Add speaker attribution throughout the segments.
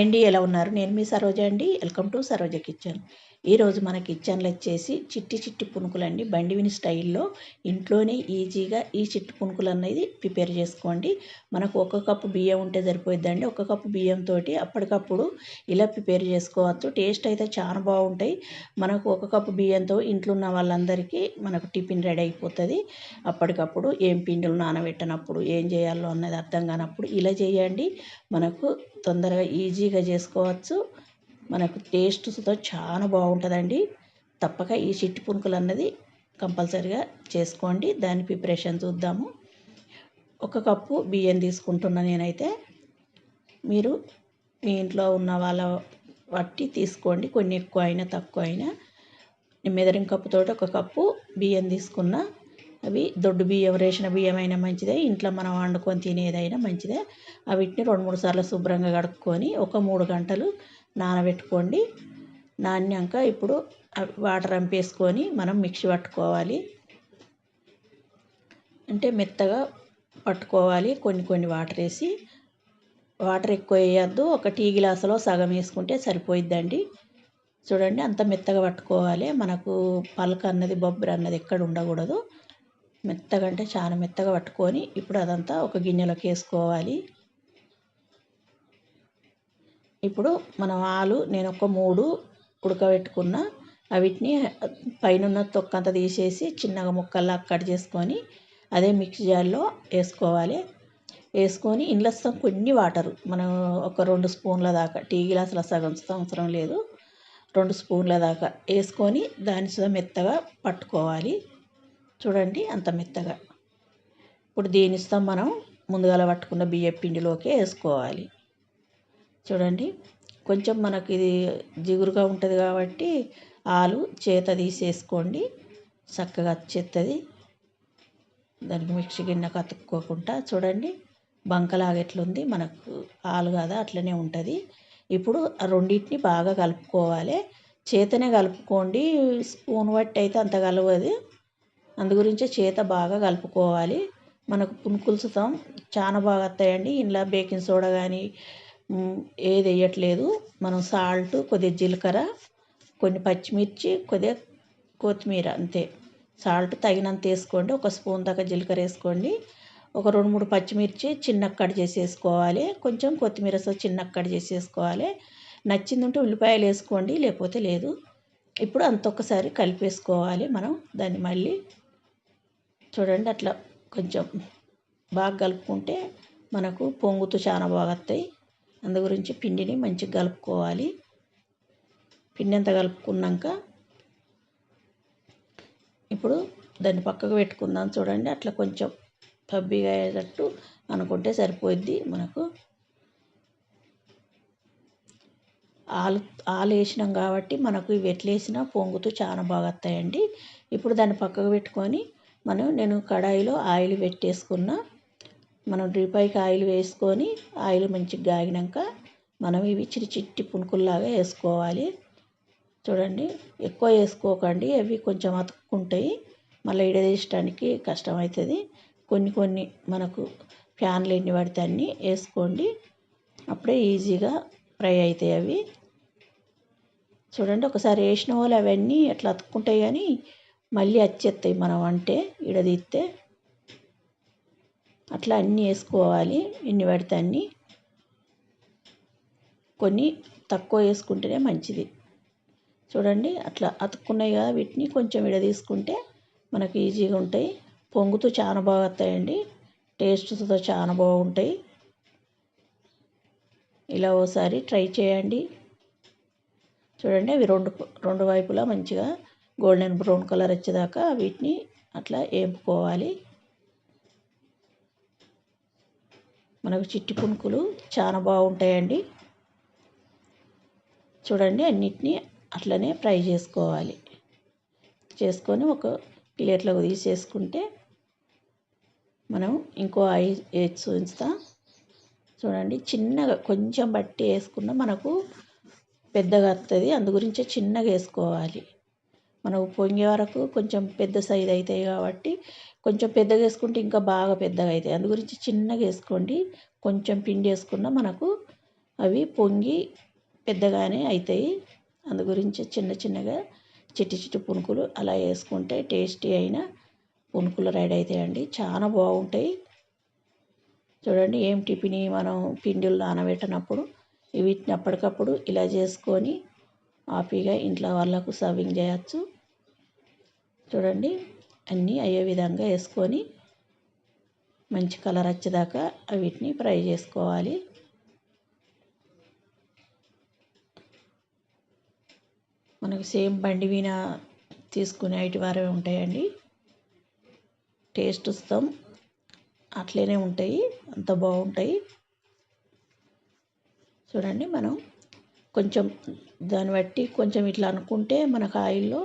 Speaker 1: అండి ఎలా ఉన్నారు? నేను మీ సరోజ అండి. Welcome to Saroja kitchen. ఈరోజు మన కిచెన్లో వచ్చేసి చిట్టి చిట్టి పునుకులు అండి బండివిని స్టైల్లో ఇంట్లోనే ఈజీగా ఈ చిట్టి పునుకులు అనేది ప్రిపేర్ చేసుకోండి. మనకు ఒక కప్పు బియ్యం ఉంటే సరిపోద్దండి ఒక కప్పు బియ్యంతో అప్పటికప్పుడు ఇలా ప్రిపేర్ చేసుకోవచ్చు టేస్ట్ అయితే చాలా బాగుంటాయి. మనకు ఒక కప్పు బియ్యంతో ఇంట్లో ఉన్న వాళ్ళందరికీ మనకు టిఫిన్ రెడీ అయిపోతుంది. అప్పటికప్పుడు ఏం పిండిలు నానబెట్టినప్పుడు ఏం చేయాలో అన్నది అర్థం కానప్పుడు ఇలా చేయండి. మనకు తొందరగా ఈజీగా చేసుకోవచ్చు. మనకు టేస్ట్తో చాలా బాగుంటుందండి. తప్పక ఈ చిట్టి పునుకులు అన్నది కంపల్సరిగా చేసుకోండి. దాని ప్రిపరేషన్ చూద్దాము. ఒక కప్పు బియ్యం తీసుకుంటున్నా నేనైతే. మీరు మీ ఇంట్లో ఉన్న వాళ్ళ బట్టి తీసుకోండి. కొన్ని ఎక్కువ అయినా తక్కువ అయినా మెదరింగ్ కప్పుతో ఒక కప్పు బియ్యం తీసుకున్న. అవి దొడ్డు బియ్యం రేషన్ బియ్యం అయినా మంచిదే. ఇంట్లో మనం వండుకొని తినేదైనా మంచిదే. అవిటిని రెండు మూడు సార్లు శుభ్రంగా కడుక్కొని ఒక మూడు గంటలు నానబెట్టుకోండి. నానాక ఇప్పుడు వాటర్ అంపేసుకొని మనం మిక్సీ పట్టుకోవాలి. అంటే మెత్తగా పట్టుకోవాలి. కొన్ని కొన్ని వాటర్ వేసి. వాటర్ ఎక్కువ వేయద్దు. ఒక టీ గ్లాసులో సగం వేసుకుంటే సరిపోయిద్దండి. చూడండి అంత మెత్తగా పట్టుకోవాలి. మనకు పలక అన్నది బొబ్బరి అన్నది ఎక్కడ ఉండకూడదు. మెత్తగా అంటే చాలా మెత్తగా పట్టుకొని ఇప్పుడు అదంతా ఒక గిన్నెలోకి వేసుకోవాలి. ఇప్పుడు మనం ఆలు నేను ఒక మూడు ఉడకబెట్టుకున్న వీటిని పైన తొక్కంతా తీసేసి చిన్నగా ముక్కల్లా కట్ చేసుకొని అదే మిక్సీ జార్లో వేసుకోవాలి. వేసుకొని ఇంట్లో కొన్ని వాటరు. మనం ఒక రెండు స్పూన్ల దాకా టీ గ్లాసుల సగం అవసరం లేదు. రెండు స్పూన్ల దాకా వేసుకొని దాని సుధా మెత్తగా పట్టుకోవాలి. చూడండి అంత మెత్తగా. ఇప్పుడు దీని ఇస్తాం మనం ముందుగా పట్టుకున్న బియ్య పిండిలోకి వేసుకోవాలి. చూడండి. కొంచెం మనకి ఇది జిగురుగా ఉంటుంది కాబట్టి ఆలు చేత తీసేసుకోండి. చక్కగా చెత్తది. దానికి మిక్సీ గిన్నె కతుక్కోకుండా చూడండి. బంకలాగా ఎట్లుంది? మనకు ఆలు కదా అట్లనే ఉంటుంది. ఇప్పుడు రెండింటిని బాగా కలుపుకోవాలి. చేతనే కలుపుకోండి. స్పూన్ బట్టి అయితే అంత కలవదు. అందు గురించే చేత బాగా కలుపుకోవాలి. మనకు పునుకులుస్తాం చాలా బాగా వస్తాయండి ఇంట్లో బేకింగ్ సోడా కానీ ఏది వేయట్లేదు. మనం సాల్ట్ కొద్దిగా జీలకర్ర కొన్ని పచ్చిమిర్చి కొద్దిగా కొత్తిమీర అంతే. సాల్ట్ తగినంత వేసుకోండి. ఒక స్పూన్ దాకా జీలకర్ర వేసుకోండి. ఒక రెండు మూడు పచ్చిమిర్చి చిన్న కట్ చేసేసుకోవాలి కొంచెం కొత్తిమీర చిన్న కట్ చేసేసుకోవాలి నచ్చింది ఉంటే ఉల్లిపాయలు వేసుకోండి లేకపోతే లేదు. ఇప్పుడు అంత ఒక్కసారి కలిపేసుకోవాలి మనం. దాన్ని మళ్ళీ చూడండి అట్లా కొంచెం బాగా కలుపుకుంటే మనకు పొంగుతూ చాలా బాగా వస్తాయి. అందు గురించి పిండిని మంచిగా కలుపుకోవాలి. పిండి అంతా కలుపుకున్నాక ఇప్పుడు దాన్ని పక్కకు పెట్టుకుందాం చూడండి. అట్లా కొంచెం పబ్బిగా అయ్యేటట్టు అనుకుంటే సరిపోద్ది మనకు. ఆలు ఆలు వేసినాం కాబట్టి మనకు ఇవి ఎట్లా వేసినా పొంగుతూ చాలా బాగా వస్తాయండి. ఇప్పుడు దాన్ని పక్కకు పెట్టుకొని మనం నేను కడాయిలో ఆయిల్ పెట్టేసుకున్న. మనం డ్రిపైకి ఆయిల్ వేసుకొని ఆయిల్ మంచిగా కాగినాక మనం ఇవి చిట్టి చిట్టి పునుకుల్లాగా వేసుకోవాలి. చూడండి ఎక్కువ వేసుకోకండి. అవి కొంచెం అతుక్కుంటాయి. మళ్ళీ ఇడదీయడానికి కష్టమవుతుంది. కొన్ని కొన్ని మనకు ఫ్యాన్లు ఎన్ని పడితే అన్ని వేసుకోండి. అప్పుడే ఈజీగా ఫ్రై అవుతాయి అవి. చూడండి ఒకసారి వేసిన వాళ్ళు అవన్నీ అట్లా అతుక్కుంటాయి కానీ మళ్ళీ వచ్చేస్తాయి మనం అంటే ఇడదీస్తే. అట్లా అన్నీ వేసుకోవాలి ఎన్ని పడితే అన్నీ. కొన్ని తక్కువ వేసుకుంటేనే మంచిది. చూడండి అట్లా అతుక్కున్నాయి కదా వీటిని కొంచెం విడ తీసుకుంటే ఈజీగా ఉంటాయి. పొంగుతూ చాలా బాగా వస్తాయండి టేస్ట్తో చాలా బాగుంటాయి. ఇలా ఓసారి ట్రై చేయండి. చూడండి అవి రెండు రెండు వైపులా మంచిగా గోల్డెన్ బ్రౌన్ కలర్ వచ్చేదాకా వీటిని అట్లా వేపుకోవాలి. మనకు చిట్టి పునుకులు చాలా బాగుంటాయండి. చూడండి అన్నిటినీ అట్లనే ఫ్రై చేసుకోవాలి. చేసుకొని ఒక ప్లేట్లోకి తీసేసుకుంటే మనం ఇంకో ఐ వేసి చూడండి చిన్నగా కొంచెం బట్టి వేసుకున్న మనకు పెద్దగా వస్తుంది అందు గురించే చిన్నగా వేసుకోవాలి. మనకు పొంగే వరకు కొంచెం పెద్ద సైజ్ అవుతాయి కాబట్టి కొంచెం పెద్దగా వేసుకుంటే ఇంకా బాగా పెద్దగా అవుతాయి అందు గురించి చిన్నగా వేసుకోండి. కొంచెం పిండి వేసుకున్న మనకు అవి పొంగి పెద్దగానే అవుతాయి అందు గురించి చిన్న చిన్నగా చిట్టి చిట్టి పునుకులు అలా వేసుకుంటే టేస్టీ అయిన పునుకులు రెడీ అవుతాయండి చాలా బాగుంటాయి. చూడండి ఏం టిఫిన్ మనం పిండిలు నానబెట్టినప్పుడు వీటిని అప్పటికప్పుడు ఇలా చేసుకొని హ్యాపీగా ఇంట్లో వాళ్ళకు సర్వింగ్ చేయచ్చు. చూడండి అన్నీ అయ్యే విధంగా వేసుకొని మంచి కలర్ వచ్చేదాకా వీటిని ఫ్రై చేసుకోవాలి. మనకు సేమ్ బండి మీద తీసుకునే వారే ఉంటాయండి. టేస్ట్ వస్తాం అట్లనే ఉంటాయి. అంత బాగుంటాయి. చూడండి మనం కొంచెం దాన్ని బట్టి కొంచెం ఇట్లా అనుకుంటే మనకు ఆయిల్లో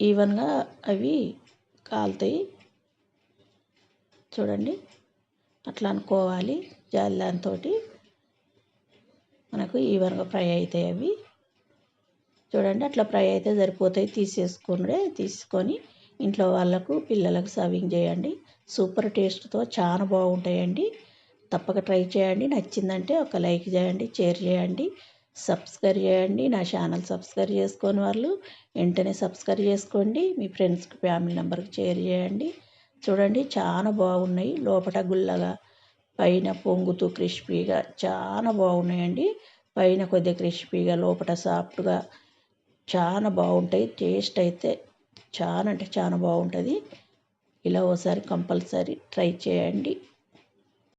Speaker 1: ఈవెన్గా అవి కాలుతాయి. చూడండి. అట్లా అనుకోవాలి జాలిదాంతో మనకు ఈవెన్గా ఫ్రై అవుతాయి అవి. చూడండి అట్లా ఫ్రై అయితే సరిపోతాయి. తీసేసుకునే తీసుకొని ఇంట్లో వాళ్ళకు పిల్లలకు సర్వింగ్ చేయండి. సూపర్ టేస్ట్తో చాలా బాగుంటాయండి. తప్పక ట్రై చేయండి. నచ్చిందంటే ఒక లైక్ చేయండి షేర్ చేయండి. సబ్స్క్రైబ్ చేయండి. నా ఛానల్ సబ్స్క్రైబ్ చేసుకొని వాళ్ళు వెంటనే సబ్స్క్రైబ్ చేసుకోండి. మీ ఫ్రెండ్స్కి ఫ్యామిలీ మెంబర్కి షేర్ చేయండి. చూడండి చాలా బాగున్నాయి. లోపల గుల్లగా పైన పొంగుతూ క్రిస్పీగా చాలా బాగున్నాయండి. పైన కొద్దిగా క్రిస్పీగా లోపల సాఫ్ట్గా చాలా బాగుంటాయి. టేస్ట్ అయితే చాలా అంటే చాలా బాగుంటుంది. ఇలా ఒకసారి కంపల్సరీ ట్రై చేయండి.